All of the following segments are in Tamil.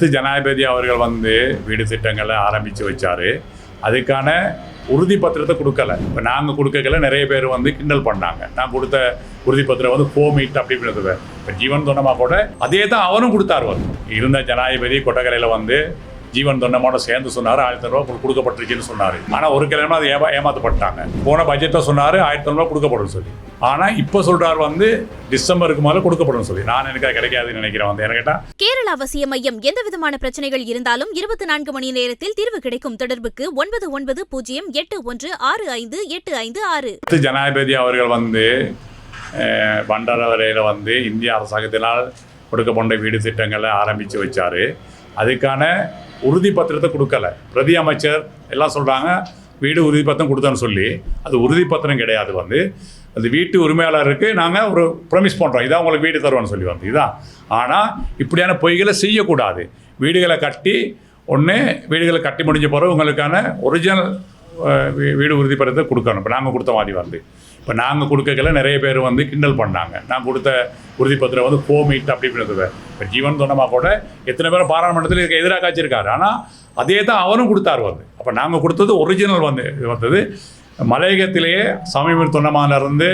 அடுத்து ஜனாதிபதி அவர்கள் வந்து வீடு திட்டங்களை ஆரம்பித்து வச்சார். அதுக்கான உறுதி பத்திரத்தை கொடுக்கல. இப்போ நாங்கள் கொடுக்கல நிறைய பேர் வந்து கிண்டல் பண்ணாங்க. நான் கொடுத்த உறுதி பத்திரம் வந்து ஃபோ மீட் அப்படி இப்படின்றது இப்போ ஜீவன் தொண்டமா கூட அதே தான் அவரும் கொடுத்தாரு. வந்து இருந்த ஜனாதிபதி கொட்டக்கரையில் வந்து ஜீவன் தொண்டமோட சேர்ந்து சொன்னார் ஆயிரத்தி ரூபா கொடுக்கப்பட்டிருச்சுன்னு சொன்னார். ஆனால் ஒரு கிழமை அது ஏமா ஏமாற்றப்பட்டாங்க போன பட்ஜெட்டை சொன்னார் ஆயிரத்தி ரூபா கொடுக்கப்படும் சொல்லி. ஆனால் இப்போ சொல்றாரு வந்து டிசம்பருக்கு மேலே கொடுக்கப்படும் சொல்லி. நான் எனக்கு அது கிடைக்காதுன்னு நினைக்கிறேன் வந்து. கேட்டால் கேரள அவசிய மையம் எந்த விதமான பிரச்சனைகள் இருந்தாலும் இருபத்தி நான்கு மணி நேரத்தில் தீர்வு கிடைக்கும். தொடர்புக்கு ஒன்பது ஒன்பது பூஜ்ஜியம் எட்டு ஒன்று ஆறு ஐந்து எட்டு ஐந்து ஆறு. ஜனாதிபதி அவர்கள் வந்து அஹ், பண்டாரவரையில் வந்து இந்திய அரசாங்கத்தினால் கொடுக்கப்பட்ட வீடு திட்டங்களை ஆரம்பித்து வச்சார். அதுக்கான உறுதி பத்திரத்தை கொடுக்கல. பிரதி அமைச்சர் எல்லாம் சொல்கிறாங்க வீடு உறுதி பத்திரம் கொடுத்தோன்னு சொல்லி. அது உறுதி பத்திரம் கிடையாது வந்து. அந்த வீட்டு உரிமையாளருக்கு நாங்கள் ஒரு ப்ரொமிஸ் பண்ணுறோம் இதான் உங்களுக்கு வீடு தருவோம்னு சொல்லி வந்து. இதான். ஆனால் இப்படியான பொய்களை செய்யக்கூடாது. வீடுகளை கட்டி ஒன்று வீடுகளை கட்டி முடிஞ்ச பிறகு உங்களுக்கான ஒரிஜினல் வீ- வீடு உறுதிப்படுத்த கொடுக்கணும். இப்போ நாங்கள் கொடுத்த மாதிரி வந்து. இப்போ நாங்கள் கொடுக்கல நிறைய பேர் வந்து கிண்டல் பண்ணாங்க. நான் கொடுத்த உறுதிப்பத்திரம் வந்து ஃபோ மீட் அப்படி இப்படின்றது இப்போ ஜீவன் தொண்டமா கூட எத்தனை பேர் பாராளுமன்றத்தில் இருக்க எதிராக காய்ச்சிருக்காரு. ஆனால் அதே தான் அவரும் கொடுத்தாரு வந்து. அப்போ நாங்கள் கொடுத்தது ஒரிஜினல் வந்து இது வந்தது. மலையகத்திலேயே சமீப தொண்டமானிலிருந்து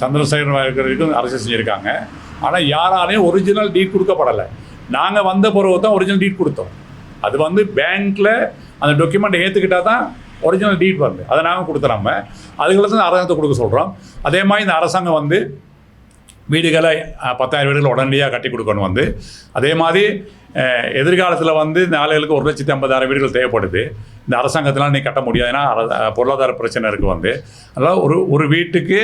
சந்திரசேகரன் இருக்கிறதுக்கும் அரசு செஞ்சுருக்காங்க. ஆனால் யாராலையும் ஒரிஜினல் டீட் கொடுக்கப்படலை. நாங்கள் வந்த பிறகு தான் ஒரிஜினல் டீட் கொடுத்தோம். அது வந்து பேங்க்கில் அந்த டாக்குமெண்ட் ஏற்றுக்கிட்டா தான் ஒரிஜினல் டீட் வருது அதை நாங்கள் கொடுத்தோம் நம்ம. தான் அரசாங்கத்தை கொடுக்க சொல்கிறோம் அதே மாதிரி இந்த அரசாங்கம் வந்து வீடுகளை பத்தாயிரம் வீடுகள் உடனடியாக கட்டி கொடுக்கணும் வந்து. அதே மாதிரி எதிர்காலத்தில் வந்து இந்த ஆளுகளுக்கு ஒரு லட்சத்தி ஐம்பதாயிரம் வீடுகள் தேவைப்படுது. இந்த அரசாங்கத்தினால் நீ கட்ட முடியாது. ஏன்னா பொருளாதார பிரச்சனை இருக்குது வந்து. அதனால் ஒரு ஒரு வீட்டுக்கு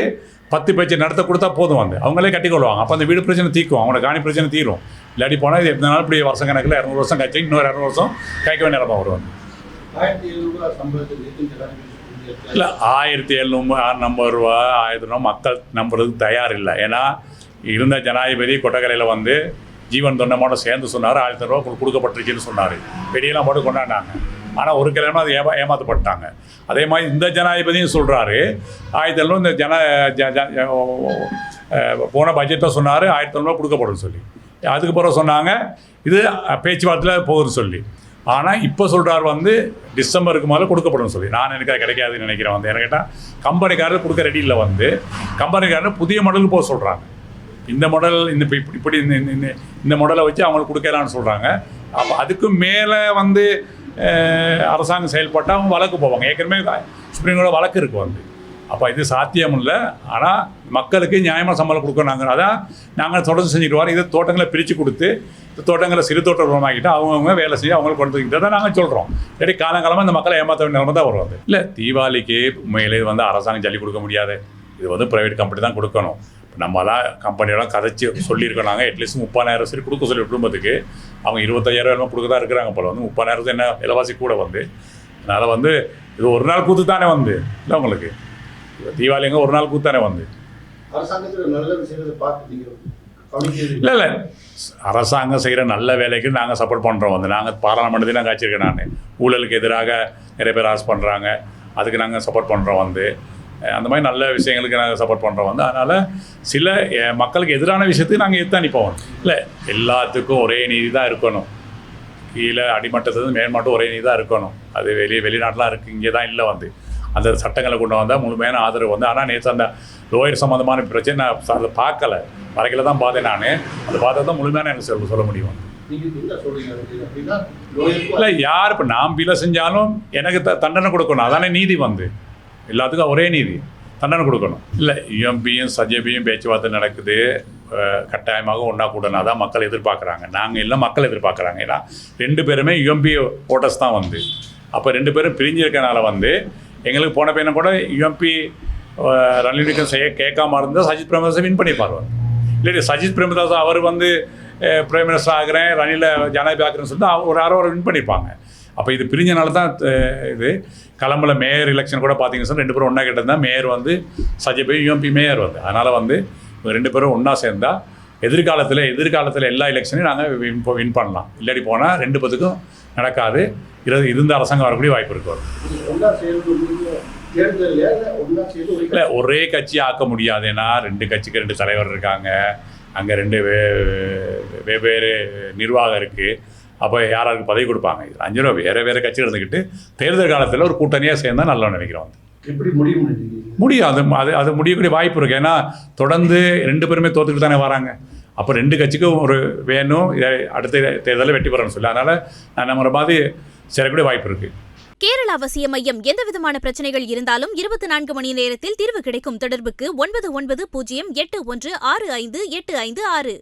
பத்து பேச்சு நடத்த கொடுத்தா போதும் வந்து. அவங்களே கட்டிக்கொள்வாங்க அப்போ அந்த வீடு பிரச்சனை தீக்கும் அவங்களோட காணி பிரச்சனை தீரும். இல்லாட்டி போனால் இது எத்தனை நாள் இப்படி வருஷம் கணக்கில் இரநூறு வருஷம் கட்சி இன்னொரு இரநூறு வருஷம் கைக்க வேண்டிய நிலமா வரும்? இல்லை ஆயிரத்தி எழுநூறு நம்பர் ரூபா ஆயிரத்தி ரூபா மக்கள் நம்புறதுக்கு தயார் இல்லை. ஏன்னா இருந்த ஜனாதிபதி கொட்டக்கரையில் வந்து ஜீவன் தொண்டமோட சேர்ந்து சொன்னார் ஆயிரத்தி ரூபா கொடுக்கப்பட்டிருச்சுன்னு சொன்னார். வெளியெல்லாம் போட்டு கொண்டாடினாங்க. ஆனால் ஒரு கிழமை அது ஏமா ஏமாற்றப்பட்டாங்க அதே மாதிரி இந்த ஜனாதிபதியும் சொல்கிறாரு ஆயிரத்தி எழுநூறு இந்த ஜன ஜ- ஜ- போன பட்ஜெட்டை சொன்னார் ஆயிரத்தி எழுநூறு கொடுக்கப்படும் சொல்லி. அதுக்கு பிறகு சொன்னாங்க இது பேச்சுவார்த்தையில் போகுதுன்னு சொல்லி. ஆனால் இப்போ சொல்கிறார் வந்து டிசம்பருக்கு மேலே கொடுக்கப்படும் சொல்லி. நான் எனக்கு அது கிடைக்காதுன்னு நினைக்கிறேன் வந்து. என்ன கேட்டால் கம்பெனிக்காரர் கொடுக்க ரெடி இல்லை வந்து. கம்பெனிக்காரர் புதிய மாடலுக்கு போக சொல்கிறாங்க இந்த மாடல் இந்த இப்படி இப்படி- இப்படி இந்த- இந்த- மாடலை வச்சு அவங்களுக்கு கொடுக்கலான்னு சொல்கிறாங்க அப்போ அதுக்கு மேலே வந்து அரசாங்கம் செயல்பட்டால் அவங்க வழக்கு போவாங்க. ஏற்கனவே சுப்ரீம் கோர்ட் வழக்கு இருக்குது வந்து. அப்போ இது சாத்தியம் இல்லை ஆனால் மக்களுக்கு நியாயமான சம்பளம் கொடுக்கணும் நாங்கள் அதான் நாங்கள் தொடர்ந்து செஞ்சுட்டு வரோம். இதை தோட்டங்களை பிரித்து கொடுத்து இந்த தோட்டங்களை சிறு தோட்ட உருவமாக்கிட்டு அவங்கவுங்க வேலை செய்ய அவங்களுக்கு கொண்டு வந்துக்கிட்டு தான் நாங்கள் சொல்கிறோம் இல்லாட்டி காலங்காலமாக இந்த மக்களை ஏமாற்ற வேண்டிய நிலைமை தான் வருவாங்க இல்லை தீபாவளிக்கு உண்மையிலே வந்து அரசாங்கம் ஜல்லி கொடுக்க முடியாது. இது வந்து ப்ரைவேட் கம்பெனி தான் கொடுக்கணும். இப்ப நம்ம தான் கம்பெனியெல்லாம் கதைச்சி சொல்லியிருக்கோம். நாங்கள் அட்லீஸ்ட் முப்பதாயிரம் சரி கொடுக்க சொல்லி குடும்பத்துக்கு. அவங்க இருபத்தையாயிரம் எல்லாம் கொடுக்க தான் இருக்கிறாங்க போல. வந்து முப்பதாயிரத்து என்ன விலைவாசி கூட வந்து. அதனால் வந்து இது ஒரு நாள் கூத்து தானே வந்து. இல்லை உங்களுக்கு? தீபாவளிங்க ஒரு நாள் கூத்தானே வந்து. இல்லை இல்லை. அரசாங்கம் செய்கிற நல்ல வேலைக்கு நாங்கள் சப்போர்ட் பண்ணுறோம் வந்து. நாங்கள் பாராளுமன்றத்தையும் நான் காய்ச்சிருக்கேன் நான். ஊழலுக்கு எதிராக நிறைய பேர் ஆசை பண்ணுறாங்க அதுக்கு நாங்கள் சப்போர்ட் பண்ணுறோம் வந்து. அந்த மாதிரி நல்ல விஷயங்களுக்கு நாங்கள் சப்போர்ட் பண்ணுறோம் வந்து. அதனால் சில மக்களுக்கு எதிரான விஷயத்துக்கு நாங்கள் எத்தான் நிற்போம் இல்லை எல்லாத்துக்கும் ஒரே நீதி தான் இருக்கணும். கீழே அடிமட்டத்துலேருந்து மேல்மட்டம் ஒரே நீதி தான் இருக்கணும். அது வெளியே வெளிநாட்டிலாம் இருக்குது இங்கே தான் இல்லை வந்து. அந்த சட்டங்களை கொண்டு வந்தால் முழுமையான ஆதரவு வந்து. ஆனால் நேற்று அந்த லோயர் சம்மந்தமான பிரச்சனை நான் அதை பார்க்கல. வரைக்கில தான் பார்த்தேன் நான். அதை பார்த்தா தான் முழுமையான எனக்கு சொல்ல சொல்ல முடியும். இல்லை யார் இப்போ நான் பிள்ளை செஞ்சாலும் எனக்கு த தண்டனை கொடுக்கணும். அதானே நீதி வந்து. எல்லாத்துக்கும் ஒரே நீதி தண்டனை கொடுக்கணும். இல்லை யுஎம்பியும் சஜேபியும் பேச்சுவார்த்தை நடக்குது கட்டாயமாக ஒன்றா கூடனா தான் மக்கள் எதிர்பார்க்குறாங்க. நாங்கள் இல்லை மக்கள் எதிர்பார்க்குறாங்க. ஏன்னா ரெண்டு பேருமே யுஎம்பி ஓட்டர்ஸ் தான் வந்து. அப்போ ரெண்டு பேரும் பிரிஞ்சிருக்கனால வந்து எங்களுக்கு போன பையனை கூட யுஎம்பி ரணில் செய்ய கேட்காம இருந்தால் சஜித் பிரேமதாஸை வின் பண்ணிப்பார் வந்து இல்லை சஜித் பிரேமதாஸ் அவர் வந்து பிரைம் மினிஸ்டர் ஆகிறேன் ரணில ஜனாதிபதி ஆகிறேன்னு சொல்லிட்டு அவர் ஒரு யாரோ அவர் வின் பண்ணிப்பாங்க. அப்போ இது பிரிஞ்சனால தான் இது களம்பல. மேயர் எலெக்ஷன் கூட பார்த்தீங்கன்னு ரெண்டு பேரும் ஒன்றா கிட்ட மேயர் வந்து சஜிபை யூஎம்பி மேயர் வந்து. அதனால் வந்து ரெண்டு பேரும் ஒன்றா சேர்ந்தா எதிர்காலத்தில் எதிர்காலத்தில் எல்லா எலெக்ஷனையும் நாங்கள் வின் வின் பண்ணலாம். இல்லாட்டி போனால் ரெண்டு பேத்துக்கும் நடக்காது. இரு இருந்த அரசாங்கம் வரக்கூடிய வாய்ப்பு இருக்கு. வரும். ஒன்றா சேர்ந்து முடிஞ்ச தேர்தலில் ஒன்றா சேர்ந்து ஒரு இல்லை ஒரே கட்சி ஆக்க முடியாது. ஏன்னா ரெண்டு கட்சிக்கு ரெண்டு தலைவர் இருக்காங்க. அங்கே ரெண்டு வே வெவ்வேறு நிர்வாகம் இருக்குது அப்போ யாராருக்கு பதவி கொடுப்பாங்க? இது அஞ்சு ரூபா வேறு வேறு கட்சிகள் இருந்துக்கிட்டு தேர்தல் காலத்தில் ஒரு கூட்டணியாக சேர்ந்தா நல்லா நினைக்கிறோம். எப்படி முடியும் முடியும். அது அது அது முடியக்கூடிய வாய்ப்பு இருக்குது ஏன்னா தொடர்ந்து ரெண்டு பேருமே தோத்துக்கிட்டு தானே வராங்க. அப்போ ரெண்டு கட்சிக்கும் ஒரு வேணும். இதை அடுத்த தேர்தலில் வெற்றி பெறணும்னு சொல்லி. அதனால் நான் நம்மள மாதிரி சேரக்கூடிய வாய்ப்பு இருக்குது கேரள அவசிய மையம் எந்தவிதமான பிரச்சனைகள் இருந்தாலும் இருபத்தி நான்கு மணி நேரத்தில் தீர்வு கிடைக்கும். தொடர்புக்கு ஒன்பது ஒன்பது பூஜ்ஜியம் எட்டு ஒன்று ஆறு ஐந்து எட்டு ஐந்து ஆறு.